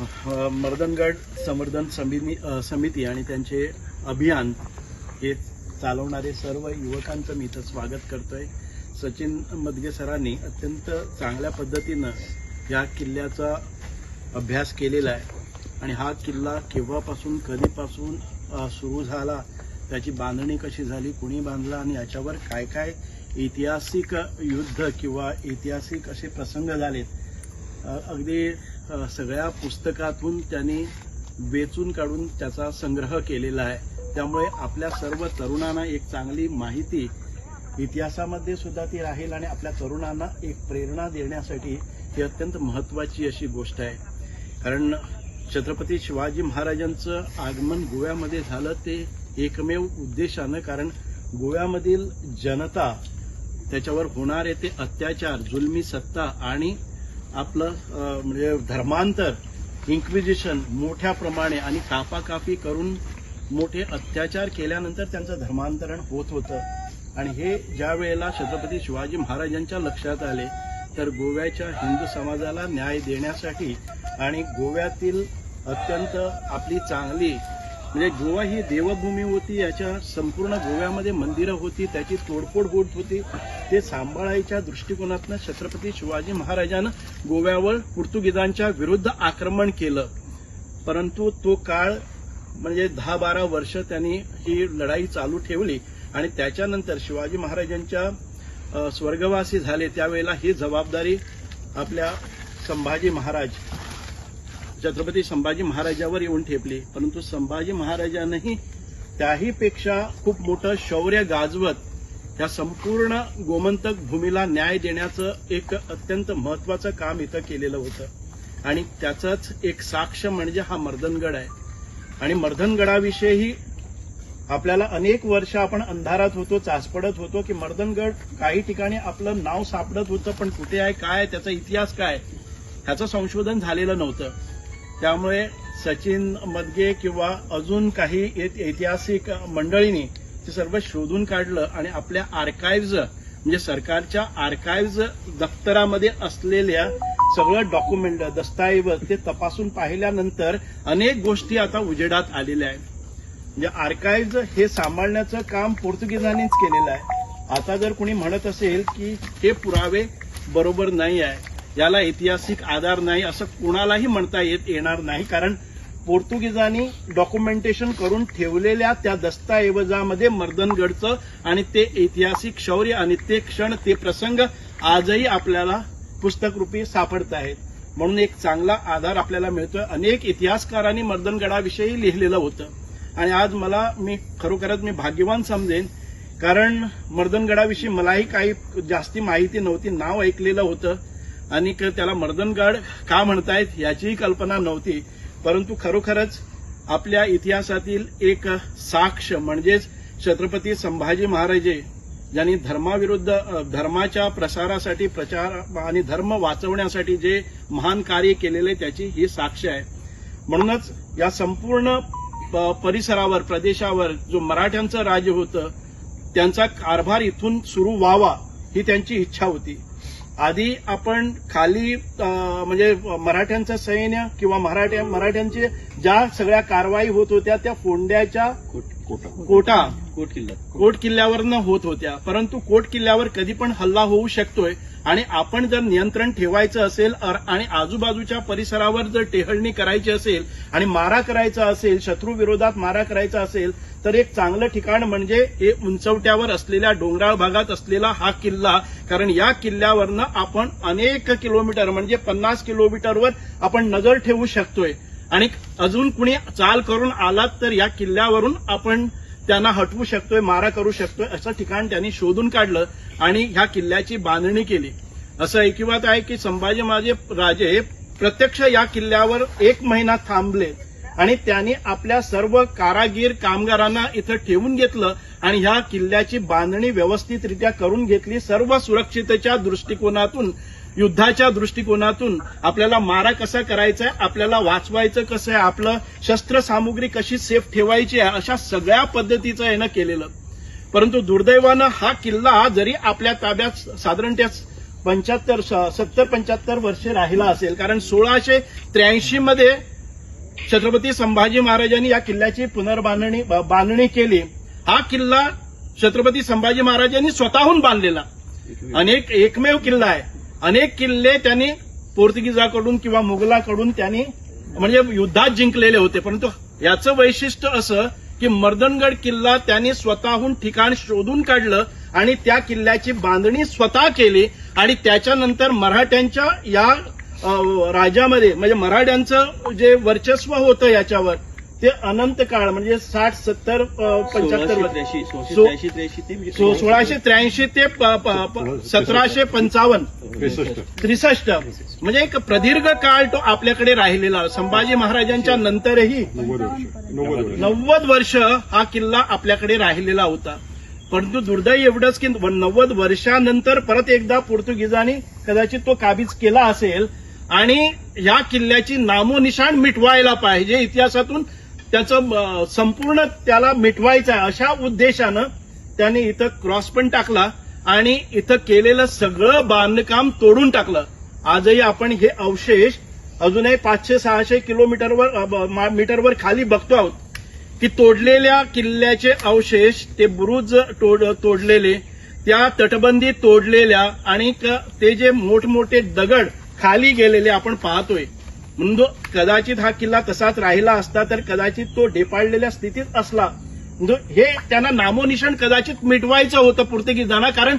मर्दनगड संवर्धन समिती समिती आणि त्यांचे अभियान हे चालवणारे सर्व युवकांचं मी इथं स्वागत करतोय. सचिन मदगे सरांनी अत्यंत चांगल्या पद्धतीनं या किल्ल्याचा अभ्यास केलेला आहे. आणि हा किल्ला केव्हापासून कधीपासून सुरू झाला त्याची बांधणी कशी झाली कुणी बांधला आणि याच्यावर काय काय ऐतिहासिक युद्ध किंवा ऐतिहासिक असे प्रसंग झालेत अगदी सगळ्या पुस्तकातून त्यांनी वेचून काढून त्याचा संग्रह केलेला आहे. त्यामुळे आपल्या सर्व तरुणांना एक चांगली माहिती इतिहासामध्ये सुद्धा ती राहील आणि आपल्या तरुणांना एक प्रेरणा देण्यासाठी ही अत्यंत महत्वाची अशी गोष्ट आहे. कारण छत्रपती शिवाजी महाराजांचं आगमन गोव्यामध्ये झालं ते एकमेव उद्देशानं कारण गोव्यामधील जनता त्याच्यावर होणारे ते अत्याचार जुलमी सत्ता आणि आपलं म्हणजे धर्मांतर इन्क्विजिशन मोठ्या प्रमाणे आणि कापाकापी करून मोठे अत्याचार केल्यानंतर त्यांचं धर्मांतरण होत होतं. आणि हे ज्या वेळेला छत्रपती शिवाजी महाराजांच्या लक्षात आले तर गोव्याच्या हिंदू समाजाला न्याय देण्यासाठी आणि गोव्यातील अत्यंत आपली चांगली म्हणजे गोवा ही देवभूमी होती याच्या संपूर्ण गोव्यामध्ये मंदिरं होती त्याची तोडफोड होत होती. ते सांभाळायच्या दृष्टिकोनातनं छत्रपती शिवाजी महाराजानं गोव्यावर पोर्तुगीजांच्या विरुद्ध आक्रमण केलं. परंतु तो काळ म्हणजे दहा बारा वर्ष त्यांनी ही लढाई चालू ठेवली आणि त्याच्यानंतर शिवाजी महाराजांच्या स्वर्गवासी झाले. त्यावेळेला ही जबाबदारी आपल्या संभाजी महाराज छत्रपती संभाजी महाराजावर येऊन ठेपली. परंतु संभाजी महाराजांनीही त्याहीपेक्षा खूप मोठं शौर्य गाजवत या संपूर्ण गोमंतक भूमीला न्याय देण्याचं एक अत्यंत महत्वाचं काम इथं केलेलं होतं. आणि त्याचंच एक साक्ष म्हणजे हा मर्दनगड आहे. आणि मर्दनगडाविषयी आपल्याला अनेक वर्ष आपण अंधारात होतो चाचपडत होतो की मर्दनगड काही ठिकाणी आपलं नाव सापडत होतं पण कुठे आहे काय त्याचा इतिहास काय ह्याचं संशोधन झालेलं नव्हतं. त्यामुळे सचिन मदगे किंवा अजून काही ऐतिहासिक मंडळींनी ते सर्व शोधून काढलं आणि आपल्या आर्काईव्ज म्हणजे सरकारच्या आर्काईव्ज दफ्तरामध्ये असलेल्या सगळं डॉक्युमेंट दस्तऐवज ते तपासून पाहिल्यानंतर अनेक गोष्टी आता उजेडात आलेल्या आहेत. म्हणजे आर्काईव्ज हे सांभाळण्याचं काम पोर्तुगीजांनीच केलेलं आहे. आता जर कोणी म्हणत असेल की हे पुरावे बरोबर नाही आहे याला ऐतिहासिक आधार नाही असं कुणालाही म्हणता येत येणार नाही. कारण पोर्तुगीजांनी डॉक्युमेंटेशन करून ठेवलेल्या त्या दस्तऐवजामध्ये मर्दनगडचं आणि ते ऐतिहासिक शौर्य आणि ते क्षण ते प्रसंग आजही आपल्याला पुस्तकरूपी सापडत आहेत. म्हणून एक चांगला आधार आपल्याला मिळतोय. अनेक इतिहासकारांनी मर्दनगडाविषयी लिहिलेलं होतं. आणि आज मला मी खरोखरच मी भाग्यवान समजेन कारण मर्दनगडाविषयी मलाही काही जास्ती माहिती नव्हती. नाव ऐकलेलं होतं. आणि त्याला मर्दनगड का म्हणतायत याचीही कल्पना नव्हती. परंतु खरोखरच आपल्या इतिहासातील एक साक्ष म्हणजेच छत्रपती संभाजी महाराजे ज्यांनी धर्माविरुद्ध धर्माच्या प्रसारासाठी प्रचार आणि धर्म वाचवण्यासाठी जे महान कार्य केलेले त्याची ही साक्ष आहे. म्हणूनच या संपूर्ण परिसरावर प्रदेशावर जो मराठ्यांचं राज्य होतं त्यांचा कारभार इथून सुरू व्हावा ही त्यांची इच्छा होती. आधी आपण खाली म्हणजे मराठ्यांचं सैन्य किंवा मराठ्या मराठ्यांचे ज्या सगळ्या कारवाई होत होत्या त्या फोंड्याच्या कोटा कोट किल्ला कोट किल्ल्यावरनं होत होत्या. परंतु कोट किल्ल्यावर कधी पण हल्ला होऊ शकतोय आणि आपण जर नियंत्रण ठेवायचं असेल आणि आजूबाजूच्या परिसरावर जर टेहळणी करायची असेल आणि मारा करायचा असेल शत्रू विरोधात मारा करायचा असेल तर एक चांगलं ठिकाण म्हणजे हे उंचवट्यावर असलेल्या डोंगराळ भागात असलेला हा किल्ला. कारण या किल्ल्यावरनं आपण अनेक किलोमीटर म्हणजे पन्नास किलोमीटरवर आपण नजर ठेवू शकतोय. आणि अजून कुणी चाल करून आलात तर या किल्ल्यावरून आपण त्यांना हटवू शकतोय मारा करू शकतोय असं ठिकाण त्यांनी शोधून काढलं आणि ह्या किल्ल्याची बांधणी केली. असं ऐकिवात आहे की संभाजी माझे राजे प्रत्यक्ष या किल्ल्यावर एक महिना थांबले आणि त्यांनी आपल्या सर्व कारागीर कामगारांना इथं ठेवून घेतलं आणि ह्या किल्ल्याची बांधणी व्यवस्थितरित्या करून घेतली सर्व सुरक्षिततेच्या दृष्टिकोनातून युद्धाच्या दृष्टिकोनातून आपल्याला मारा कसा करायचा आहे आपल्याला वाचवायचं कसं आहे आपलं शस्त्रसामुग्री कशी सेफ ठेवायची आहे अशा सगळ्या पद्धतीचं यानं केलेलं. परंतु दुर्दैवानं हा किल्ला जरी आपल्या ताब्यात साधारण त्या पंच्याहत्तर सत्तर पंच्याहत्तर वर्षे राहिला असेल कारण सोळाशे त्र्याऐंशी मध्ये छत्रपती संभाजी महाराजांनी या किल्ल्याची पुनर्बांधणी बांधणी केली. हा किल्ला छत्रपती संभाजी महाराजांनी स्वतःहून बांधलेला. अनेक एकमेव किल्ला आहे. अनेक किल्ले त्यांनी पोर्तुगीजाकडून किंवा मुघलाकडून त्यांनी म्हणजे युद्धात जिंकलेले होते. परंतु याचं वैशिष्ट्य असं की मर्दनगड किल्ला त्यांनी स्वतःहून ठिकाण शोधून काढलं आणि त्या किल्ल्याची बांधणी स्वतः केली आणि त्याच्यानंतर मराठ्यांच्या या राज्यामध्ये म्हणजे मराठ्यांचं जे वर्चस्व होतं याच्यावर ते अनंत काळ म्हणजे साठ सत्तर पंच्याहत्तर सोळाशे त्र्याऐंशी ते सतराशे पंचावन्न. त्रिसष्ट. म्हणजे एक प्रदीर्घ काळ तो आपल्याकडे राहिलेला. संभाजी महाराजांच्या नंतरही नव्वद वर्ष. हा किल्ला आपल्याकडे राहिलेला होता. परंतु दुर्दैव एवढंच की नव्वद वर्षानंतर परत एकदा पोर्तुगीजांनी कदाचित तो काबीज केला असेल आणि या किल्ल्याची नामोनिशाण मिटवायला पाहिजे इतिहासातून त्याचं संपूर्ण त्याला मिटवायचं आहे. अशा उद्देशानं त्याने इथं क्रॉस पण टाकला आणि इथं केलेलं सगळं बांधकाम तोडून टाकलं. आजही आपण हे अवशेष अजूनही पाचशे सहाशे किलोमीटरवर मीटरवर खाली बघतो आहोत की तोडलेल्या किल्ल्याचे अवशेष ते बुरुज तोड तोडलेले त्या तटबंदी तोडलेल्या आणि ते जे मोठमोठे दगड खाली गेलेले आपण पाहतोय. म्हणून जो कदाचित हा किल्ला तसाच राहिला असता तर कदाचित तो ढेपाळलेल्या स्थितीत असला. हे त्यांना नामोनिशाण कदाचित मिटवायचं होतं पोर्तुगीजांना कारण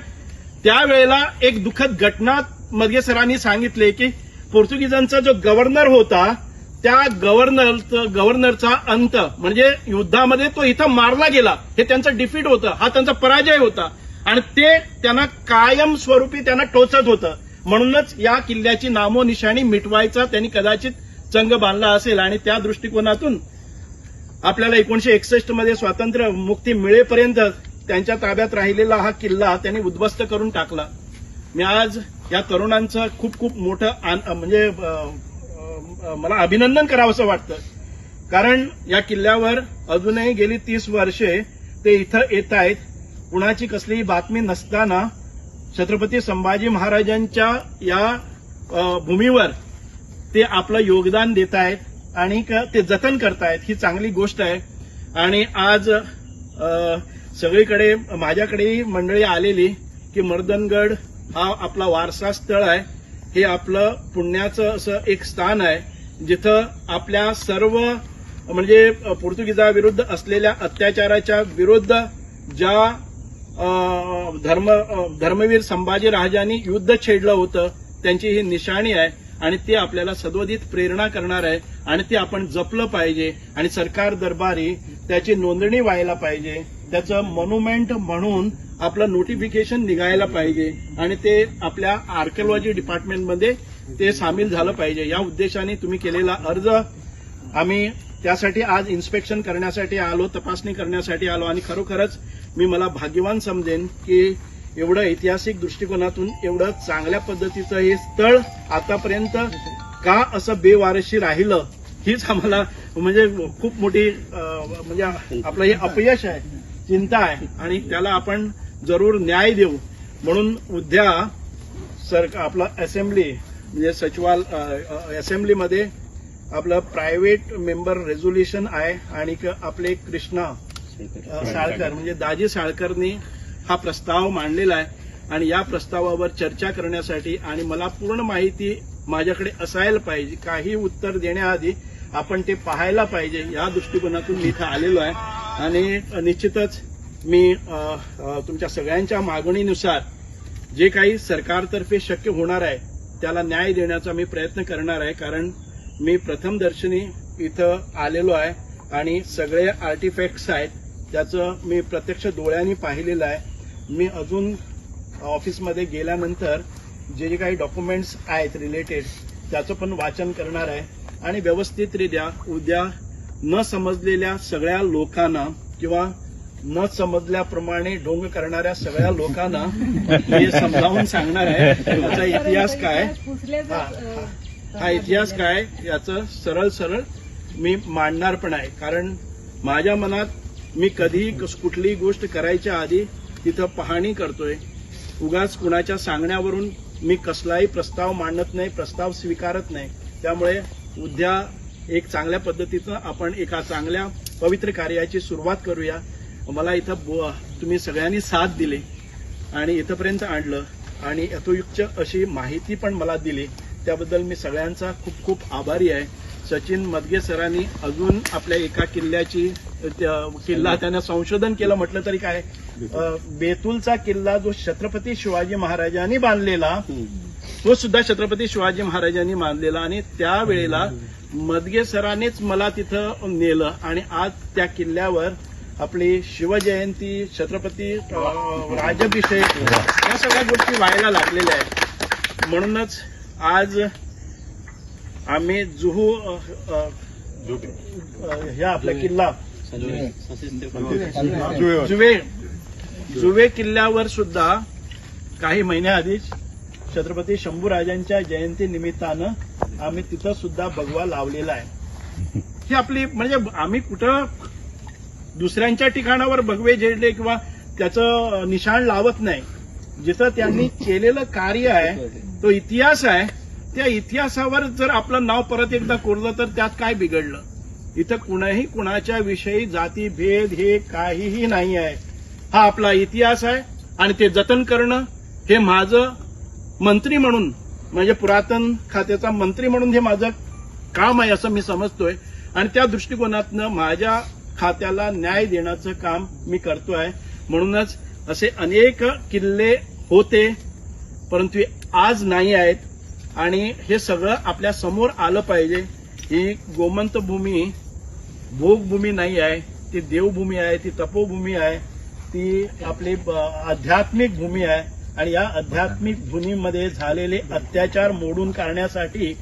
त्यावेळेला एक दुःखद घटना मधगे सरांनी सांगितले की पोर्तुगीजांचा जो गव्हर्नर होता त्या गव्हर्नर गव्हर्नरचा अंत म्हणजे युद्धामध्ये तो इथं मारला गेला. हे त्यांचं डिफीट होतं. हा त्यांचा पराजय होता. आणि ते त्यांना कायम स्वरूपी त्यांना टोचत होतं. म्हणूनच या किल्ल्याची नामोनिशाणी मिटवायचा त्यांनी कदाचित चंग बांधला असेल आणि त्या दृष्टिकोनातून आपल्याला एकोणीशे एकसष्टमध्ये स्वातंत्र्य मुक्ती मिळेपर्यंत त्यांच्या ताब्यात राहिलेला हा किल्ला त्यांनी उद्ध्वस्त करून टाकला. मी आज या तरुणांचं खूप खूप मोठं आन- म्हणजे मला अभिनंदन करावंसं वाटतं. कारण या किल्ल्यावर अजूनही गेली तीस वर्षे ते इथं येत आहेत. कुणाची कसलीही बातमी नसताना छत्रपती संभाजी महाराजांच्या या भूमीवर ते आपलं योगदान देत आहेत आणि ते जतन करतायत. ही चांगली गोष्ट आहे. आणि आज सगळीकडे माझ्याकडेही मंडळी आलेली की मर्दनगड हा आपला वारसा स्थळ आहे. हे आपलं पुण्याचं असं एक स्थान आहे. जिथं आपल्या सर्व म्हणजे पोर्तुगीजाविरुद्ध असलेल्या अत्याचाराच्या विरुद्ध ज्या धर्म धर्मवीर संभाजी राजांनी युद्ध छेडलं होतं. त्यांची ही निशाणी आहे आणि ते आपल्याला सदोदित प्रेरणा करणार आहे आणि ते आपण जपलं पाहिजे आणि सरकार दरबारी त्याची नोंदणी व्हायला पाहिजे. त्याचं मॉन्युमेंट म्हणून आपलं नोटिफिकेशन निघायला पाहिजे आणि ते आपल्या आर्किओलॉजी डिपार्टमेंटमध्ये ते सामील झालं पाहिजे. या उद्देशाने तुम्ही केलेला अर्ज आम्ही त्यासाठी आज इन्स्पेक्शन करण्यासाठी आलो तपासणी करण्यासाठी आलो आणि खरोखरच मी मला भाग्यवान समजेन की एवढं ऐतिहासिक दृष्टिकोनातून एवढं चांगल्या पद्धतीचं हे स्थळ आतापर्यंत का असं बेवारशी राहिलं हीच आम्हाला म्हणजे खूप मोठी म्हणजे आपलं हे अपयश आहे चिंता आहे. आणि त्याला आपण जरूर न्याय देऊ. म्हणून उद्या सर आपलं असेंब्ली म्हणजे सचिवाल असेंब्लीमध्ये आपलं प्रायव्हेट मेंबर रेझोल्युशन आहे आणि आपले कृष्णा साळकर म्हणजे दाजी साळकरनी हा प्रस्ताव मांडलेला आहे आणि या प्रस्तावावर चर्चा करण्यासाठी आणि मला पूर्ण माहिती माझ्याकडे असायला पाहिजे काही उत्तर देण्याआधी आपण ते पाहायला पाहिजे या दृष्टिकोनातून मी इथं आलेलो आहे. आणि निश्चितच मी तुमच्या सगळ्यांच्या मागणीनुसार जे काही सरकारतर्फे शक्य होणार आहे त्याला न्याय देण्याचा मी प्रयत्न करणार आहे कारण मी प्रथम दर्शनी इथं आलेलो आहे आणि सगळे आर्टिफॅक्ट्स आहेत. त्याचं मी प्रत्यक्ष डोळ्यांनी पाहिलेलं आहे. मी अजून ऑफिसमध्ये गेल्यानंतर जे जे काही डॉक्युमेंट्स आहेत रिलेटेड त्याचं पण वाचन करणार आहे. आणि व्यवस्थितरित्या उद्या न समजलेल्या सगळ्या लोकांना किंवा न समजल्याप्रमाणे ढोंग करणाऱ्या सगळ्या लोकांना हे समजावून सांगणार आहे. त्याचा इतिहास काय? हा, हा इतिहास काय? याचं सरळ सरळ मी मांडणार पण आहे. कारण माझ्या मनात मी कधीही कुठलीही गोष्ट करायच्या आधी तिथं पाहणी करतोय. उगाच कुणाच्या सांगण्यावरून मी कसलाही प्रस्ताव मांडत नाही प्रस्ताव स्वीकारत नाही. त्यामुळे उद्या एक चांगल्या पद्धतीचं आपण एका चांगल्या पवित्र कार्याची सुरुवात करूया. मला इथं बो- तुम्ही सगळ्यांनी साथ दिली आणि इथंपर्यंत आणलं. आणि यथोयुक्त अशी माहिती पण मला दिली. त्याबद्दल मी सगळ्यांचा खूप खूप आभारी आहे. सचिन मदगे सरांनी अजून आपल्या एका किल्ल्याची किल्ला त्यानं संशोधन केलं म्हटलं तरी काय? बेतूलचा किल्ला जो छत्रपती शिवाजी महाराजांनी बांधलेला तो सुद्धा छत्रपती शिवाजी महाराजांनी बांधलेला आणि त्यावेळेला मदगे सरांनीच मला तिथं नेलं आणि आज त्या किल्ल्यावर आपली शिवजयंती छत्रपती राजाभिषेक या सगळ्या गोष्टी व्हायला लागलेल्या आहेत. म्हणूनच आज आम्ही जुहू ह्या आपला किल्ला जुवे जुवे किल्ल्यावर सुद्धा काही महिन्याआधीच छत्रपती शंभूराजांच्या जयंती निमित्तानं आम्ही तिथं सुद्धा भगवा लावलेला आहे. ही आपली म्हणजे आम्ही कुठं दुसऱ्यांच्या ठिकाणावर भगवे झेडले किंवा त्याचं निशाण लावत नाही. जिथं त्यांनी केलेलं कार्य आहे तो इतिहास आहे त्या इतिहासावर जर आपलं नाव परत एकदा कोरलं तर त्यात काय बिघडलं? इथं कुणाही कुणाच्या विषयी जाती भेद हे काहीही नाही आहे. हा आपला इतिहास आहे आणि ते जतन करणं हे माझं मंत्री म्हणून म्हणजे पुरातन खात्याचा मंत्री म्हणून हे माझं काम आहे असं मी समजतोय. आणि त्या दृष्टिकोनातनं माझ्या खात्याला न्याय देण्याचं काम मी करतोय. म्हणूनच असे अनेक किल्ले होते परंतु आज नाही आहेत. आणि हे सगळं आपल्यासमोर आलं पाहिजे. ही गोमंत भूमी भोगभूमी नाही आहे ती देवभूमी आहे ती तपोभूमी आहे ती आपली आध्यात्मिक भूमी आहे आणि या आध्यात्मिक भूमीमध्ये झालेले अत्याचार मोडून काढण्यासाठी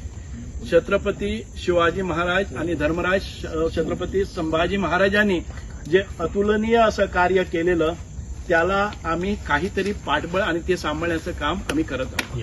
छत्रपती शिवाजी महाराज आणि धर्मराज छत्रपती संभाजी महाराजांनी जे अतुलनीय असं कार्य केलेलं त्याला आम्ही काहीतरी पाठबळ आणि ते सांभाळण्याचं काम आम्ही करत आहोत.